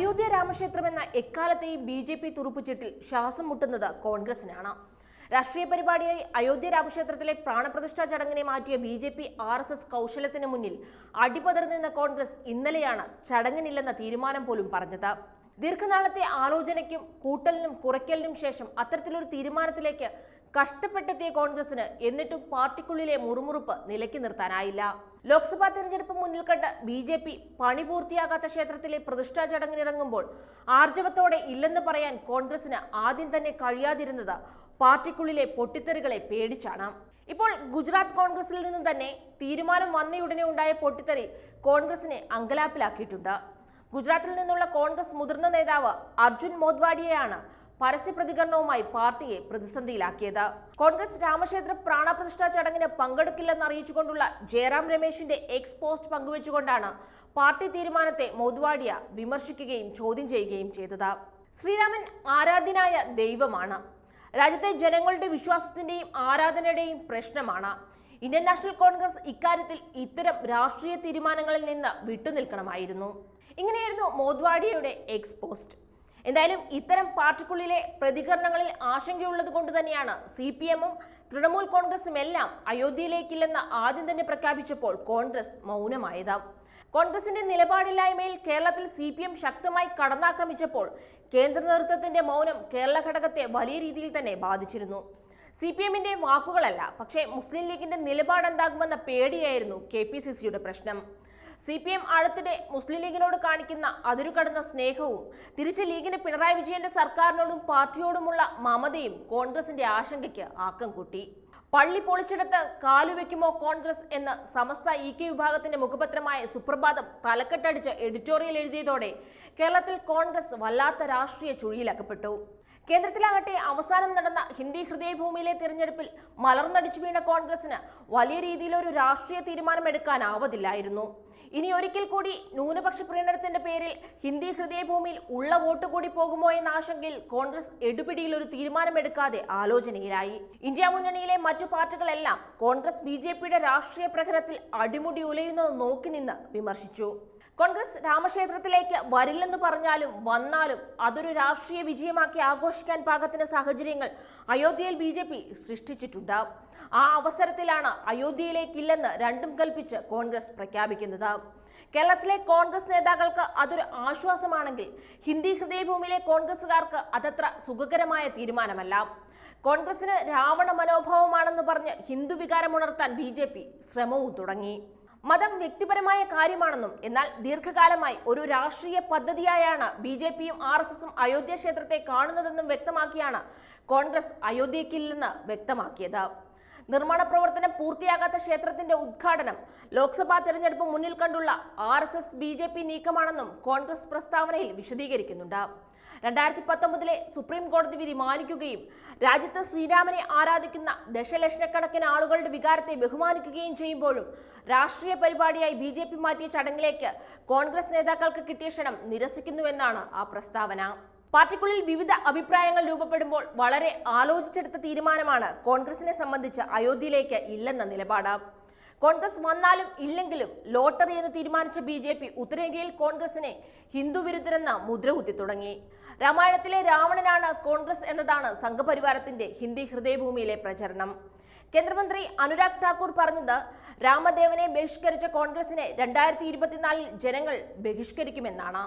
അയോധ്യ രാമക്ഷേത്രം എന്ന എക്കാലത്തെയും ബി ജെ പി തുറുപ്പുചീട്ടിൽ ശ്വാസം മുട്ടുന്നത് കോൺഗ്രസിനാണ്. രാഷ്ട്രീയ പരിപാടിയായി അയോധ്യ രാമക്ഷേത്രത്തിലെ പ്രാണപ്രതിഷ്ഠാ ചടങ്ങിനെ മാറ്റിയ B J P R S S കൗശലത്തിന് മുന്നിൽ അടിപതർന്നിരുന്ന കോൺഗ്രസ് ഇന്നലെയാണ് ചടങ്ങിനില്ലെന്ന തീരുമാനം പോലും പറഞ്ഞത്. ദീർഘനാളത്തെ ആലോചനയ്ക്കും കൂട്ടലിനും കുറയ്ക്കലിനും ശേഷം അത്തരത്തിലൊരു തീരുമാനത്തിലേക്ക് കഷ്ടപ്പെട്ടെത്തിയ കോൺഗ്രസിന് എന്നിട്ടും പാർട്ടിക്കുള്ളിലെ മുറുമുറുപ്പ് നിലയ്ക്ക് നിർത്താനായില്ല. ലോക്സഭാ തെരഞ്ഞെടുപ്പ് മുന്നിൽ കണ്ട് ബി ജെ പി പണി പൂർത്തിയാകാത്ത ക്ഷേത്രത്തിലെ പ്രതിഷ്ഠാ ചടങ്ങിനിറങ്ങുമ്പോൾ ആർജവത്തോടെ ഇല്ലെന്ന് പറയാൻ കോൺഗ്രസിന് ആദ്യം തന്നെ കഴിയാതിരുന്നത് പാർട്ടിക്കുള്ളിലെ പൊട്ടിത്തെറികളെ പേടിച്ചാണ്. ഇപ്പോൾ ഗുജറാത്ത് കോൺഗ്രസിൽ നിന്ന് തന്നെ തീരുമാനം വന്നയുടനെ ഉണ്ടായ പൊട്ടിത്തെറി കോൺഗ്രസിനെ അങ്കലാപ്പിലാക്കിയിട്ടുണ്ട്. ഗുജറാത്തിൽ നിന്നുള്ള കോൺഗ്രസ് മുതിർന്ന നേതാവ് അർജുൻ മോദ്വാഡിയെയാണ് പരസ്യ പ്രതികരണവുമായി പാർട്ടിയെ പ്രതിസന്ധിയിലാക്കിയത്. കോൺഗ്രസ് രാമക്ഷേത്ര പ്രാണപ്രതിഷ്ഠാ ചടങ്ങിന് പങ്കെടുക്കില്ലെന്ന് അറിയിച്ചുകൊണ്ടുള്ള ജയറാം രമേശിന്റെ എക്സ് പോസ്റ്റ് പങ്കുവച്ചുകൊണ്ടാണ് പാർട്ടി തീരുമാനത്തെ മോദ്വാഡിയ വിമർശിക്കുകയും ചോദ്യം ചെയ്യുകയും ചെയ്തത്. ശ്രീരാമൻ ആരാധ്യനായ ദൈവമാണ്. രാജ്യത്തെ ജനങ്ങളുടെ വിശ്വാസത്തിന്റെയും ആരാധനയുടെയും പ്രശ്നമാണ്. ഇന്ത്യൻ നാഷണൽ കോൺഗ്രസ് ഇക്കാര്യത്തിൽ ഇത്തരം രാഷ്ട്രീയ തീരുമാനങ്ങളിൽ നിന്ന് വിട്ടുനിൽക്കണമായിരുന്നു. ഇങ്ങനെയായിരുന്നു മോദ്വാഡിയയുടെ എക്സ് പോസ്റ്റ്. എന്തായാലും ഇത്തരം പാർട്ടിക്കുള്ളിലെ പ്രതികരണങ്ങളിൽ ആശങ്കയുള്ളത് കൊണ്ട് തന്നെയാണ് സി പി എമ്മും തൃണമൂൽ കോൺഗ്രസും എല്ലാം അയോധ്യയിലേക്കില്ലെന്ന് ആദ്യം തന്നെ പ്രഖ്യാപിച്ചപ്പോൾ കോൺഗ്രസ് മൗനമായത് കോൺഗ്രസിന്റെ നിലപാടില്ലായ്മയിൽ കേരളത്തിൽ സി പി എം ശക്തമായി കടന്നാക്രമിച്ചപ്പോൾ കേന്ദ്ര നേതൃത്വത്തിന്റെ മൗനം കേരള ഘടകത്തെ വലിയ രീതിയിൽ തന്നെ ബാധിച്ചിരുന്നു. സി പി എമ്മിന്റെ വാക്കുകളല്ല പക്ഷേ മുസ്ലിം ലീഗിന്റെ നിലപാടെന്താകുമെന്ന പേടിയായിരുന്നു കെ പി സി സിയുടെ പ്രശ്നം. സി പി എം അടുത്തിടെ മുസ്ലിം ലീഗിനോട് കാണിക്കുന്ന അതിരുകടന്ന സ്നേഹവും തിരിച്ച് ലീഗിന് പിണറായി വിജയന്റെ സർക്കാരിനോടും പാർട്ടിയോടുമുള്ള മമതയും കോൺഗ്രസിന്റെ ആശങ്കയ്ക്ക് ആക്കം കൂട്ടി. പള്ളി പൊളിച്ചെടുത്ത് കാലുവെക്കുമോ കോൺഗ്രസ് എന്ന് സമസ്ത ഇ കെ വിഭാഗത്തിന്റെ മുഖപത്രമായ സുപ്രഭാതം തലക്കെട്ടടിച്ച് എഡിറ്റോറിയൽ എഴുതിയതോടെ കേരളത്തിൽ കോൺഗ്രസ് വല്ലാത്ത രാഷ്ട്രീയ ചുഴിയിലകപ്പെട്ടു കേന്ദ്രത്തിലാകട്ടെ അവസാനം നടന്ന ഹിന്ദി ഹൃദയഭൂമിയിലെ തിരഞ്ഞെടുപ്പിൽ മലർന്നടിച്ചു വീണ കോൺഗ്രസിന് വലിയ രീതിയിലൊരു രാഷ്ട്രീയ തീരുമാനമെടുക്കാനാവതില്ലായിരുന്നു. ഇനി ഒരിക്കൽ കൂടി ന്യൂനപക്ഷ പ്രീണനത്തിന്റെ പേരിൽ ഹിന്ദി ഹൃദയഭൂമിയിൽ ഉള്ള വോട്ട് കൂടി പോകുമോ എന്ന ആശങ്കയിൽ കോൺഗ്രസ് എടുപിടിയിൽ ഒരു തീരുമാനമെടുക്കാതെ ആലോചനയിലായി. ഇന്ത്യ മുന്നണിയിലെ മറ്റു പാർട്ടികളെല്ലാം കോൺഗ്രസ് ബി രാഷ്ട്രീയ പ്രഹരത്തിൽ അടിമുടി ഉലയുന്നത് നോക്കി നിന്ന് വിമർശിച്ചു. കോൺഗ്രസ് രാമക്ഷേത്രത്തിലേക്ക് വരില്ലെന്ന് പറഞ്ഞാലും വന്നാലും അതൊരു രാഷ്ട്രീയ വിജയമാക്കി ആഘോഷിക്കാൻ പാകത്തിന് സാഹചര്യങ്ങൾ അയോധ്യയിൽ ബി ജെ പി സൃഷ്ടിച്ചിട്ടുണ്ട്. ആ അവസരത്തിലാണ് അയോധ്യയിലേക്കില്ലെന്ന് രണ്ടും കൽപ്പിച്ച് കോൺഗ്രസ് പ്രഖ്യാപിക്കുന്നത്. കേരളത്തിലെ കോൺഗ്രസ് നേതാക്കൾക്ക് അതൊരു ആശ്വാസമാണെങ്കിൽ ഹിന്ദി ഹൃദയഭൂമിയിലെ കോൺഗ്രസുകാർക്ക് അതത്ര സുഖകരമായ തീരുമാനമല്ല. കോൺഗ്രസിന് രാവണ മനോഭാവമാണെന്ന് പറഞ്ഞ് ഹിന്ദു വികാരമുണർത്താൻ ബി ജെ പി ശ്രമവും തുടങ്ങി. മതം വ്യക്തിപരമായ കാര്യമാണെന്നും എന്നാൽ ദീർഘകാലമായി ഒരു രാഷ്ട്രീയ പദ്ധതിയായാണ് ബി ജെ പിയും ആർ എസ് എസും അയോധ്യ ക്ഷേത്രത്തെ കാണുന്നതെന്നും വ്യക്തമാക്കിയാണ് കോൺഗ്രസ് അയോധ്യയ്ക്കില്ലെന്ന് വ്യക്തമാക്കിയത്. നിർമ്മാണ പ്രവർത്തനം പൂർത്തിയാകാത്ത ക്ഷേത്രത്തിന്റെ ഉദ്ഘാടനം. ലോക്സഭാ തെരഞ്ഞെടുപ്പ് മുന്നിൽ കണ്ടുള്ള R S S B J P നീക്കമാണെന്നും Congress പ്രസ്താവനയിൽ വിശദീകരിക്കുന്നുണ്ട്. രണ്ടായിരത്തി പത്തൊമ്പതിലെ സുപ്രീം കോടതി വിധി മാനിക്കുകയും രാജ്യത്ത് ശ്രീരാമനെ ആരാധിക്കുന്ന ദശലക്ഷക്കണക്കിന് ആളുകളുടെ വികാരത്തെ ബഹുമാനിക്കുകയും ചെയ്യുമ്പോഴും രാഷ്ട്രീയ പരിപാടിയായി ബി ജെ പി മാറ്റിയ ചടങ്ങിലേക്ക് കോൺഗ്രസ് നേതാക്കൾക്ക് കിട്ടിയ ക്ഷണം നിരസിക്കുന്നുവെന്നാണ് ആ പ്രസ്താവന. പാർട്ടിക്കുള്ളിൽ വിവിധ അഭിപ്രായങ്ങൾ രൂപപ്പെടുമ്പോൾ വളരെ ആലോചിച്ചെടുത്ത തീരുമാനമാണ് കോൺഗ്രസിനെ സംബന്ധിച്ച് അയോധ്യയിലേക്ക് ഇല്ലെന്ന നിലപാട്. കോൺഗ്രസ് വന്നാലും ഇല്ലെങ്കിലും ലോട്ടറി എന്ന് തീരുമാനിച്ച ബി ജെ പി ഉത്തരേന്ത്യയിൽ കോൺഗ്രസിനെ ഹിന്ദു വിരുദ്ധരെന്ന മുദ്രകുത്തി തുടങ്ങി. രാമായണത്തിലെ രാവണനാണ് കോൺഗ്രസ് എന്നതാണ് സംഘപരിവാരത്തിന്റെ ഹിന്ദി ഹൃദയഭൂമിയിലെ പ്രചരണം. കേന്ദ്രമന്ത്രി അനുരാഗ് ഠാക്കൂർ പറഞ്ഞത് രാമദേവനെ ബഹിഷ്കരിച്ച കോൺഗ്രസിനെ രണ്ടായിരത്തി ഇരുപത്തിനാലിൽ ജനങ്ങൾ ബഹിഷ്കരിക്കുമെന്നാണ്.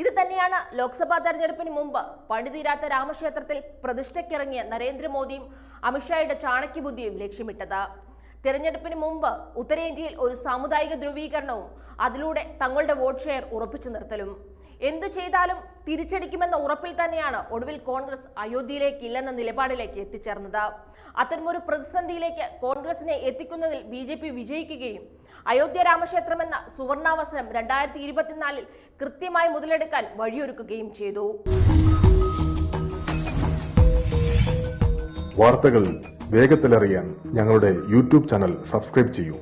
ഇത് തന്നെയാണ് ലോക്സഭാ തെരഞ്ഞെടുപ്പിന് മുമ്പ് പണിതീരാത്ത രാമക്ഷേത്രത്തിൽ പ്രതിഷ്ഠയ്ക്കിറങ്ങിയ നരേന്ദ്രമോദിയും അമിത്ഷായുടെ ചാണക്യബുദ്ധിയും ലക്ഷ്യമിട്ടത്. തെരഞ്ഞെടുപ്പിന് മുമ്പ് ഉത്തരേന്ത്യയിൽ ഒരു സാമുദായിക ധ്രുവീകരണവും അതിലൂടെ തങ്ങളുടെ വോട്ട് ഷെയർ ഉറപ്പിച്ചു നിർത്തലും. എന്തു ചെയ്താലും തിരിച്ചടിക്കുമെന്ന ഉറപ്പിൽ തന്നെയാണ് ഒടുവിൽ കോൺഗ്രസ് അയോധ്യയിലേക്ക് ഇല്ലെന്ന നിലപാടിലേക്ക് എത്തിച്ചേർന്നത്. അത്തരമൊരു പ്രതിസന്ധിയിലേക്ക് കോൺഗ്രസിനെ എത്തിക്കുന്നതിൽ ബി ജെ പി വിജയിക്കുകയും അയോധ്യ രാമക്ഷേത്രം എന്ന സുവർണാവസരം രണ്ടായിരത്തി ഇരുപത്തിനാലിൽ കൃത്യമായി മുതലെടുക്കാൻ വഴിയൊരുക്കുകയും ചെയ്തു. വാർത്തകൾ വേഗത്തിലറിയാൻ ഞങ്ങളുടെ യൂട്യൂബ് ചാനൽ സബ്സ്ക്രൈബ് ചെയ്യൂ.